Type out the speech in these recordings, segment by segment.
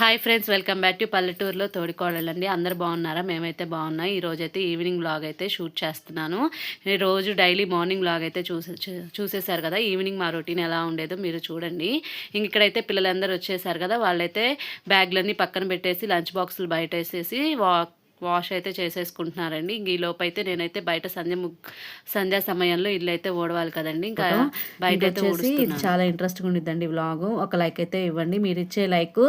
Hi friends welcome back to పల్లెటూరులో తోడికోడలండి. అందరు బాగున్నారా? మేమైతే బాగున్నాం. ఈ అయితే ఈవినింగ్ బ్లాగ్ అయితే షూట్ చేస్తున్నాను. రోజు డైలీ మార్నింగ్ బ్లాగ్ అయితే చూసే చూ- చూసేశారు కదా? ఈవినింగ్ మా రొటీన్ ఎలా ఉండేదో మీరు చూడండి. ఇంక ఇక్కడైతే పిల్లలందరూ వచ్చేసారు కదా? వాళ్ళైతే బ్యాగ్లన్నీ పక్కన పెట్టేసి లంచ్ బాక్సులు బయట వేసేసి వాక్ వాష్ అయితే చేసేసుకుంటున్నారండి. ఇంక ఈ లోపు అయితే నేనైతే బయట సంధ్య సంధ్యా సమయంలో ఇల్లు అయితే ఓడవాలి కదండి. ఇంకా బయట వచ్చేసి ఇది. చాలా ఇంట్రెస్ట్గా ఉండిద్దండి వ్లాగ్. ఒక లైక్ అయితే ఇవ్వండి. మీరు ఇచ్చే లైక్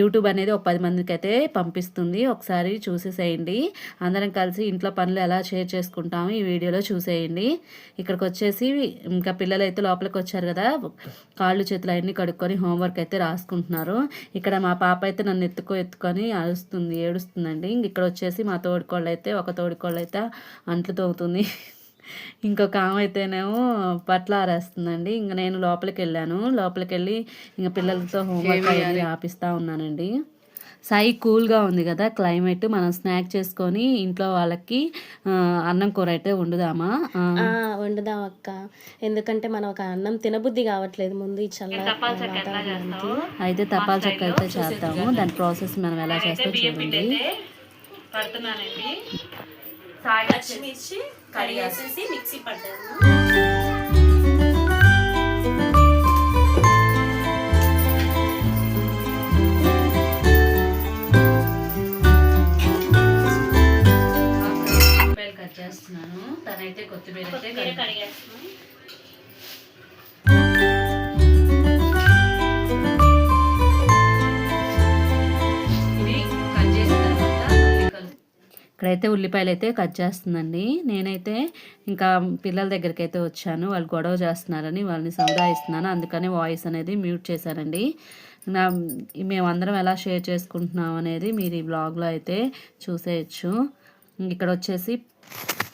యూట్యూబ్ అనేది ఒక పది మందికి అయితే పంపిస్తుంది. ఒకసారి చూసేసేయండి. అందరం కలిసి ఇంట్లో పనులు ఎలా షేర్ చేసుకుంటాము ఈ వీడియోలో చూసేయండి. ఇక్కడికి వచ్చేసి ఇంకా పిల్లలు అయితే లోపలికి వచ్చారు కదా. కాళ్ళు చేతులు అన్నీ కడుక్కొని హోంవర్క్ అయితే రాసుకుంటున్నారు. ఇక్కడ మా పాప అయితే నన్ను ఎత్తుకో ఎత్తుకొని అరుస్తుంది ఏడుస్తుందండి. ఇంక ఇక్కడ వచ్చేసి మా తోడికోళ్ళు అయితే ఒక తోడికోళ్ళు అయితే అంట్లు తోగుతుంది ఇంకొక ఆమె అయితేనేమో బట్టలు ఆరేస్తుందండి. ఇంక నేను లోపలికి వెళ్ళాను లోపలికి వెళ్ళి ఇంక పిల్లలతో హోంవర్క్ అయ్యి ఆపిస్తూ ఉన్నానండి. సాయి కూల్గా ఉంది కదా క్లైమేట్. మనం స్నాక్ చేసుకొని ఇంట్లో వాళ్ళకి అన్నం కూర అయితే వండుదామా? వండుదాం అక్క. ఎందుకంటే మనం ఒక అన్నం తినబుద్ధి కావట్లేదు ముందు ఈ చల్ల అయితే తపాల్ చెక్క అయితే చేద్దాము దాని ప్రాసెస్ మనం ఎలా చేస్తామో చూడండి. పడుతున్నానండి పచ్చిమిర్చి కడిగేసేసి మిక్సీ పట్టాను ఉల్లిపాయలు కట్ చేస్తున్నాను. తనైతే కొత్తిమీర అయితే కడిగి- ఇక్కడైతే ఉల్లిపాయలు అయితే కట్ చేస్తుందండి. నేనైతే ఇంకా పిల్లల దగ్గరికి అయితే వచ్చాను. వాళ్ళు గొడవ చేస్తున్నారని వాళ్ళని సముదాయిస్తున్నాను. అందుకని వాయిస్ అనేది మ్యూట్ చేశానండి. నా మేమందరం ఎలా షేర్ చేసుకుంటున్నాం అనేది మీరు ఈ బ్లాగ్లో అయితే చూసేయచ్చు. ఇక్కడ వచ్చేసి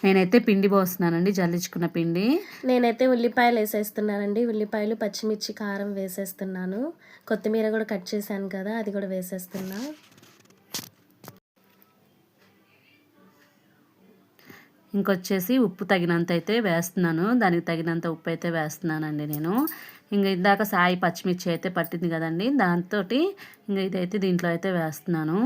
నేనైతే పిండి పోస్తున్నానండి జల్లించుకున్న పిండి. నేనైతే ఉల్లిపాయలు వేసేస్తున్నానండి. ఉల్లిపాయలు పచ్చిమిర్చి కారం వేసేస్తున్నాను. కొత్తిమీర కూడా కట్ చేశాను కదా అది కూడా వేసేస్తున్నా. ఇంకొచ్చేసి ఉప్పు తగినంత అయితే వేస్తున్నాను. దానికి తగినంత ఉప్పు అయితే వేస్తున్నానండి నేను. ఇంకా ఇందాక సాయి పచ్చిమిర్చి అయితే పట్టింది కదండి. దాంతో ఇంకా ఇదైతే దీంట్లో అయితే వేస్తున్నాను.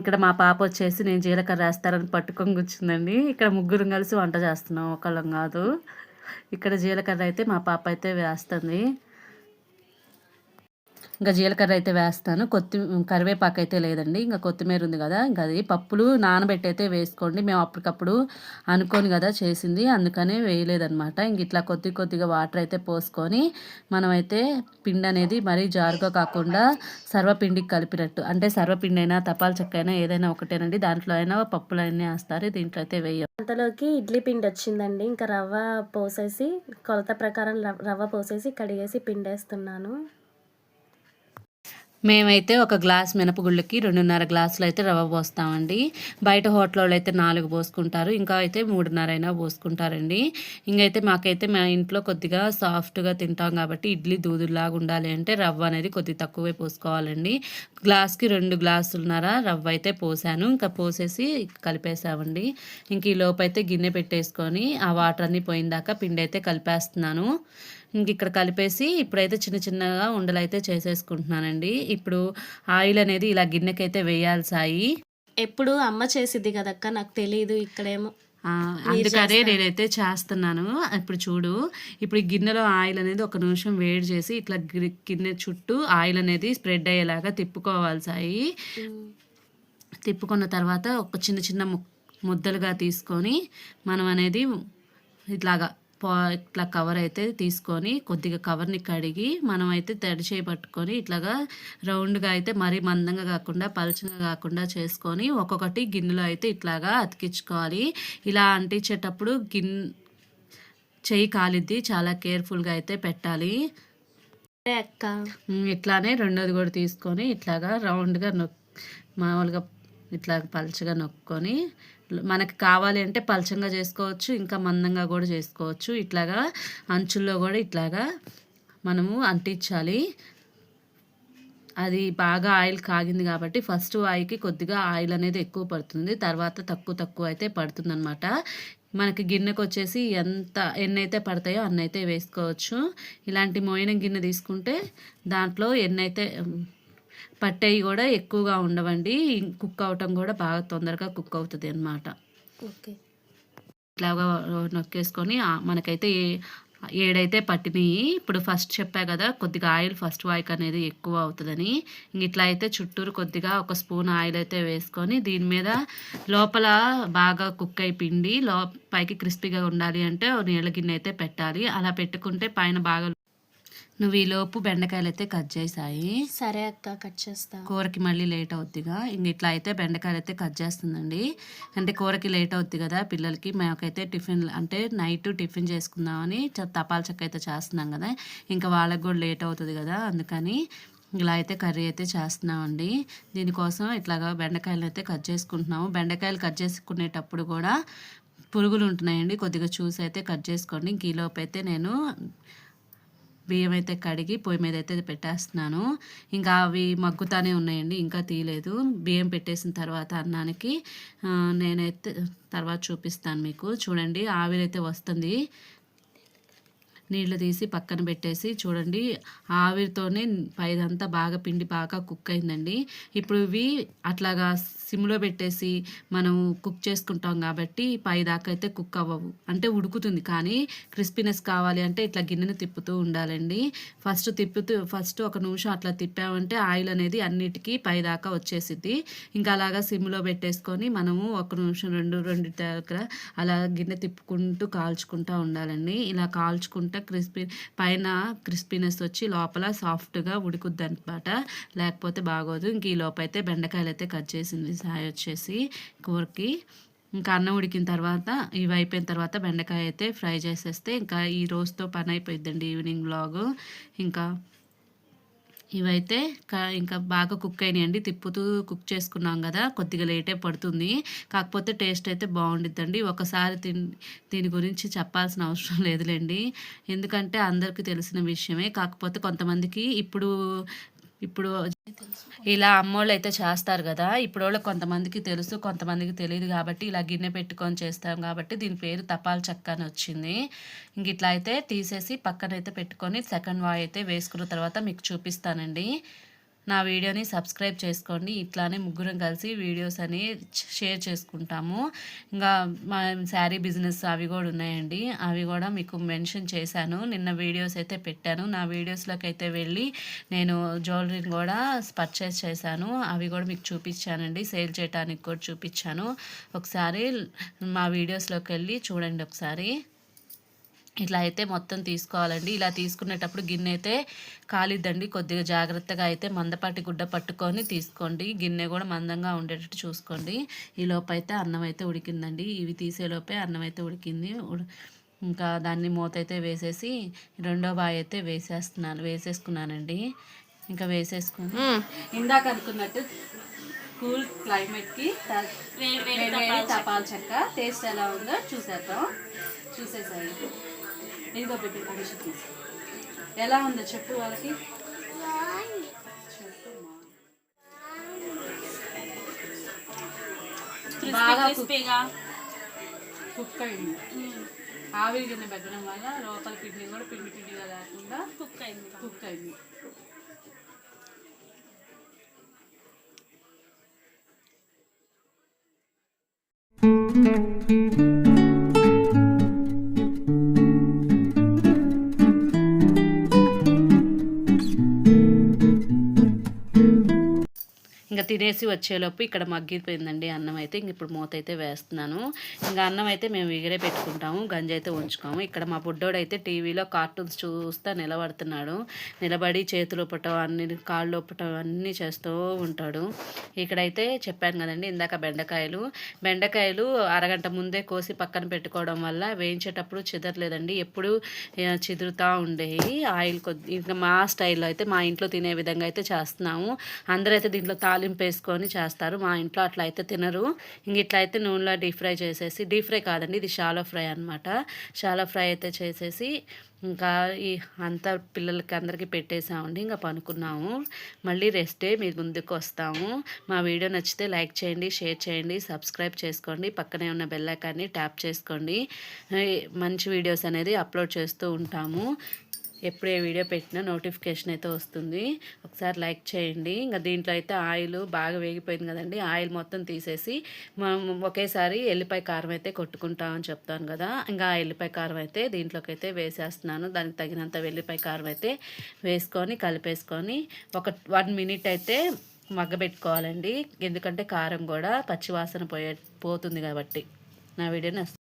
ఇక్కడ మా పాప వచ్చేసి నేను జీలకర్ర వేస్తారని పట్టుకొని కూర్చుందండి. ఇక్కడ ముగ్గురం కలిసి వంట చేస్తున్నాం. ఒకళ్ళం కాదు. ఇక్కడ జీలకర్ర అయితే మా పాప అయితే వేస్తుంది. ఇంకా జీలకర్ర అయితే వేస్తాను. కొత్తి కరివేపాకు అయితే లేదండి. ఇంకా కొత్తిమీర ఉంది కదా ఇంకా అది పప్పులు నానబెట్టి అయితే వేసుకోండి. మేము అప్పటికప్పుడు అనుకోని కదా చేసింది అందుకనే వేయలేదనమాట ఇంక ఇట్లా కొద్ది కొద్దిగా వాటర్ అయితే పోసుకొని మనమైతే పిండి అనేది మరీ జారుగా కాకుండా సర్వపిండికి కలిపినట్టు. అంటే సర్వపిండి అయినా తపాల చెక్క అయినా ఏదైనా ఒకటేనండి. దాంట్లో అయినా పప్పులు అయినా వేస్తారు. దీంట్లో అయితే వేయ. అంతలోకి ఇడ్లీ పిండి వచ్చిందండి. ఇంకా రవ్వ పోసేసి కొలత ప్రకారం రవ్- రవ్వ పోసేసి కడిగేసి పిండేస్తున్నాను. మేమైతే ఒక గ్లాస్ మినపగుళ్ళకి రెండున్నర గ్లాసులు అయితే రవ్వ పోస్తామండి. బయట హోటల్ వాళ్ళు అయితే నాలుగు పోసుకుంటారు. ఇంకా అయితే మూడున్నర అయినా పోసుకుంటారండి. ఇంకైతే మాకైతే మా ఇంట్లో కొద్దిగా సాఫ్ట్గా తింటాం కాబట్టి ఇడ్లీ దూదులాగా ఉండాలి అంటే రవ్వ అనేది కొద్దిగా తక్కువే పోసుకోవాలండి. గ్లాస్కి రెండు గ్లాసులున్నర రవ్వ అయితే పోసాను. ఇంకా పోసేసి కలిపేసామండి. ఇంక ఈ లోపైతే అయితే గిన్నె పెట్టేసుకొని ఆ వాటర్ అన్నీ పోయిందాక పిండి అయితే కలిపేస్తున్నాను. ఇంక ఇక్కడ కలిపేసి ఇప్పుడైతే చిన్న చిన్నగా ఉండలు అయితే చేసేసుకుంటున్నానండి. ఇప్పుడు ఆయిల్ అనేది ఇలా గిన్నెకైతే వేయాలి సాయి ఎప్పుడు అమ్మ చేసిద్ది కదక్క? నాకు తెలియదు ఇక్కడేమో. అందుకనే నేనైతే చేస్తున్నాను. ఇప్పుడు చూడు ఇప్పుడు ఈ గిన్నెలో ఆయిల్ అనేది ఒక నిమిషం వేడి చేసి ఇట్లా గిన్నె చుట్టూ ఆయిల్ అనేది స్ప్రెడ్ అయ్యేలాగా తిప్పుకోవాలి సాయి తిప్పుకున్న తర్వాత ఒక చిన్న చిన్న ముద్దలుగా తీసుకొని మనం అనేది ఇట్లాగా ఇట్లా కవర్ అయితే తీసుకొని కొద్దిగా కవర్ని కడిగి మనం అయితే తడి చేయి పట్టుకొని ఇట్లాగా రౌండ్గా అయితే మరీ మందంగా కాకుండా పలుచగా కాకుండా చేసుకొని ఒక్కొక్కటి గిన్నెలో అయితే ఇట్లాగా అతికించుకోవాలి. ఇలా అంటించేటప్పుడు గిన్ చెయ్యి కాలిద్ది. చాలా కేర్ఫుల్గా అయితే పెట్టాలి. ఇట్లానే రెండోది కూడా తీసుకొని ఇట్లాగా రౌండ్గా నొక్ మామూలుగా ఇట్లా పలచగా నొక్కొని మనకి కావాలి అంటే పలచంగా చేసుకోవచ్చు ఇంకా మందంగా కూడా చేసుకోవచ్చు. ఇట్లాగా అంచుల్లో కూడా ఇట్లాగా మనము అంటించాలి. అది బాగా ఆయిల్ కాగింది కాబట్టి ఫస్ట్ ఆయిల్కి కొద్దిగా ఆయిల్ అనేది ఎక్కువ పడుతుంది. తర్వాత తక్కువ తక్కువ అయితే పడుతుంది అనమాట మనకి గిన్నెకు వచ్చేసి ఎంత ఎన్నైతే అయితే పడతాయో అన్నైతే వేసుకోవచ్చు. ఇలాంటి మోయిన గిన్నె తీసుకుంటే దాంట్లో ఎన్నైతే పట్టేవి కూడా ఎక్కువగా ఉండవండి. కుక్ అవటం కూడా బాగా తొందరగా కుక్ అవుతుంది అనమాట ఓకే. ఇట్లాగా నొక్కేసుకొని మనకైతే ఏడైతే పట్టినాయి ఇప్పుడు ఫస్ట్ చెప్పా కదా కొద్దిగా ఆయిల్ ఫస్ట్ వాయిక్ అనేది ఎక్కువ అవుతుందని. ఇంక ఇట్లా అయితే చుట్టూరు కొద్దిగా ఒక స్పూన్ ఆయిల్ అయితే వేసుకొని దీని మీద లోపల బాగా కుక్ అయి పిండి లో పైకి క్రిస్పీగా ఉండాలి అంటే నీళ్ళ గిన్నె అయితే పెట్టాలి. అలా పెట్టుకుంటే పైన బాగా నువ్వు ఈ లోపు బెండకాయలు అయితే కట్ చేసాయి సరే అక్క కట్ చేస్తా. కూరకి మళ్ళీ లేట్ అవుద్దిగా. ఇంక ఇట్లా అయితే బెండకాయలు అయితే కట్ చేస్తుందండి. అంటే కూరకి లేట్ అవుద్ది కదా పిల్లలకి. మాకైతే టిఫిన్ అంటే నైట్ టిఫిన్ చేసుకుందామని చ- తపాల చెక్క అయితే చేస్తున్నాం కదా. ఇంకా వాళ్ళకి కూడా లేట్ అవుతుంది కదా అందుకని ఇలా అయితే కర్రీ అయితే చేస్తున్నామండి. దీనికోసం ఇట్లాగా బెండకాయలు అయితే కట్ చేసుకుంటున్నాము. బెండకాయలు కట్ చేసుకునేటప్పుడు కూడా పురుగులు ఉంటున్నాయండి. కొద్దిగా చూసి అయితే కట్ చేసుకోండి. ఇంక ఈలోపు అయితే నేను బియ్యం అయితే కడిగి పొయ్యి మీద అయితే పెట్టేస్తున్నాను. ఇంకా అవి మగ్గుతానే ఉన్నాయండి ఇంకా తీయలేదు. బియ్యం పెట్టేసిన తర్వాత అన్నానికి నేనైతే తర్వాత చూపిస్తాను మీకు. చూడండి ఆవిరైతే వస్తుంది. నీళ్ళు తీసి పక్కన పెట్టేసి చూడండి ఆవిరితోనే పైదంతా బాగా పిండి బాగా కుక్ అయిందండి. ఇప్పుడు ఇవి అట్లాగా సిమ్లో పెట్టేసి మనం కుక్ చేసుకుంటాం కాబట్టి పై దాకా అయితే కుక్ అవ్వవు. అంటే ఉడుకుతుంది కానీ క్రిస్పీనెస్ కావాలి అంటే ఇట్లా గిన్నెను తిప్పుతూ ఉండాలండి. ఫస్ట్ తిప్పుతూ ఫస్ట్ ఒక నిమిషం అట్లా తిప్పామంటే ఆయిల్ అనేది అన్నిటికీ పై దాకా వచ్చేసిద్ది. ఇంకా అలాగా సిమ్లో పెట్టేసుకొని మనము ఒక నిమిషం రెండు రెండు దగ్గర అలా గిన్నె తిప్పుకుంటూ కాల్చుకుంటూ ఉండాలండి. ఇలా కాల్చుకుంటే క్రిస్పీ పైన క్రిస్పీనెస్ వచ్చి లోపల సాఫ్ట్గా ఉడుకుద్ది అనమాట లేకపోతే బాగోదు. ఇంక ఈ లోపైతే బెండకాయలు అయితే కట్ చేసింది. సాయి వచ్చేసి కూరకి ఇంకా అన్నం ఉడికిన తర్వాత ఇవి అయిపోయిన తర్వాత బెండకాయ అయితే ఫ్రై చేసేస్తే ఇంకా ఈ రోజుతో పని అయిపోయిందండి ఈవినింగ్ బ్లాగ్ ఇంకా ఇవైతే క- ఇంకా బాగా కుక్ అయినాయండి. తిప్పుతూ కుక్ చేసుకున్నాం కదా కొద్దిగా లేటే పడుతుంది. కాకపోతే టేస్ట్ అయితే బాగుండిద్దండి. ఒకసారి దీని గురించి చెప్పాల్సిన అవసరం లేదులేండి. ఎందుకంటే అందరికీ తెలిసిన విషయమే. కాకపోతే కొంతమందికి ఇప్పుడు ఇప్పుడు ఇలా అమ్మోళ్ళు అయితే చేస్తారు కదా ఇప్పుడు వాళ్ళకి కొంతమందికి తెలుసు కొంతమందికి తెలియదు కాబట్టి ఇలా గిన్నె పెట్టుకొని చేస్తాం కాబట్టి దీని పేరు తపాల్ చెక్క అని వచ్చింది. ఇంక ఇట్లా అయితే తీసేసి పక్కన అయితే పెట్టుకొని సెకండ్ వాయ్ అయితే వేసుకున్న తర్వాత మీకు చూపిస్తానండి. నా వీడియోని సబ్స్క్రైబ్ చేసుకోండి. ఇట్లానే ముగ్గురం కలిసి వీడియోస్ అని షేర్ చేసుకుంటాము. ఇంకా మా శారీ బిజినెస్ అవి కూడా ఉన్నాయండి. అవి కూడా మీకు మెన్షన్ చేశాను. నిన్న వీడియోస్ అయితే పెట్టాను. నా వీడియోస్లోకి అయితే వెళ్ళి నేను జ్యువెలరీని కూడా పర్చేస్ చేశాను. అవి కూడా మీకు చూపించానండి. సేల్ చేయడానికి కూడా చూపించాను. ఒకసారి మా వీడియోస్లోకి వెళ్ళి చూడండి ఒకసారి. ఇట్లా అయితే మొత్తం తీసుకోవాలండి. ఇలా తీసుకునేటప్పుడు గిన్నె అయితే కాలిద్దండి. కొద్దిగా జాగ్రత్తగా అయితే మందపాటి గుడ్డ పట్టుకొని తీసుకోండి. గిన్నె కూడా మందంగా ఉండేటట్టు చూసుకోండి. ఈ లోపు అయితే అన్నం అయితే ఉడికిందండి. ఇవి తీసేలోపే అన్నం అయితే ఉడికింది. ఉడ- ఇంకా దాన్ని మూత అయితే వేసేసి రెండో బాయ్ అయితే వేసేస్తున్నాను వేసేసుకున్నానండి. ఇంకా వేసేసుకుని ఇందాక అనుకున్నట్టు కూల్ క్లైమేట్కి తపాల్ చెక్క. టేస్ట్ ఎలా ఉందో చూసేద్దాం. చూసేసాయి ఇదిగో అడిషి తీసి ఎలా ఉందో చెప్పు వాళ్ళకి. బాగా కుక్- కుక్ అయింది. ఆవిరి గిన్నె పెట్టడం వల్ల లోపల పిండి కూడా పిండి పిండిగా లేకుండా కుక్ అయింది. కుక్ అయింది. ఇంకా తినేసి వచ్చేలోపు ఇక్కడ మగ్గిపోయిందండి. అన్నం అయితే ఇంక ఇప్పుడు మూత అయితే వేస్తున్నాను. ఇంకా అన్నం అయితే మేము ఎగిరే పెట్టుకుంటాము. గంజి అయితే ఉంచుకోము. ఇక్కడ మా బుడ్డోడు అయితే టీవీలో కార్టూన్స్ చూస్తా నిలబడుతున్నాడు. నిలబడి చేతులు పట్టం అన్ని కాళ్ళు ఒప్పటం అన్నీ చేస్తూ ఉంటాడు. ఇక్కడైతే చెప్పాను కదండి ఇందాక బెండకాయలు. బెండకాయలు అరగంట ముందే కోసి పక్కన పెట్టుకోవడం వల్ల వేయించేటప్పుడు చిదరలేదండి. ఎప్పుడు చిదురుతూ ఉండేవి. ఆయిల్ కొద్ది ఇంకా మా స్టైల్లో అయితే మా ఇంట్లో తినే విధంగా అయితే చేస్తున్నాము. అందరూ అయితే దీంట్లో తాలింపు వేసుకొని చేస్తారు. మా ఇంట్లో అట్లా అయితే తినరు. ఇంక ఇట్లా అయితే నూనెలో డీప్ ఫ్రై చేసేసి డీప్ ఫ్రై కాదండి ఇది షాలో ఫ్రై అనమాట షాలో ఫ్రై అయితే చేసేసి ఇంకా ఈ అంతా పిల్లలకి అందరికీ పెట్టేసామండి. ఇంకా పనుకున్నాము. మళ్ళీ రెస్ట్ డే మీ ముందుకు వస్తాము. మా వీడియో నచ్చితే లైక్ చేయండి షేర్ చేయండి సబ్స్క్రైబ్ చేసుకోండి. పక్కనే ఉన్న బెల్లాకాన్ని ట్యాప్ చేసుకోండి. మంచి వీడియోస్ అనేది అప్లోడ్ చేస్తూ ఉంటాము. ఎప్పుడు ఏ వీడియో పెట్టినా నోటిఫికేషన్ అయితే వస్తుంది. ఒకసారి లైక్ చేయండి. ఇంకా దీంట్లో అయితే ఆయిల్ బాగా వేగిపోయింది కదండి. ఆయిల్ మొత్తం తీసేసి మనం ఒకేసారి ఎల్లిపాయ కారం అయితే కొట్టుకుంటామని చెప్తాను కదా. ఇంకా ఆ ఎల్లిపాయ కారం అయితే దీంట్లోకి అయితే వేసేస్తున్నాను. దానికి తగినంత వెల్లిపాయ కారం అయితే వేసుకొని కలిపేసుకొని ఒక వన్ మినిట్ అయితే మగ్గబెట్టుకోవాలండి. ఎందుకంటే కారం కూడా పచ్చివాసన పోయే పోతుంది కాబట్టి. నా వీడియోని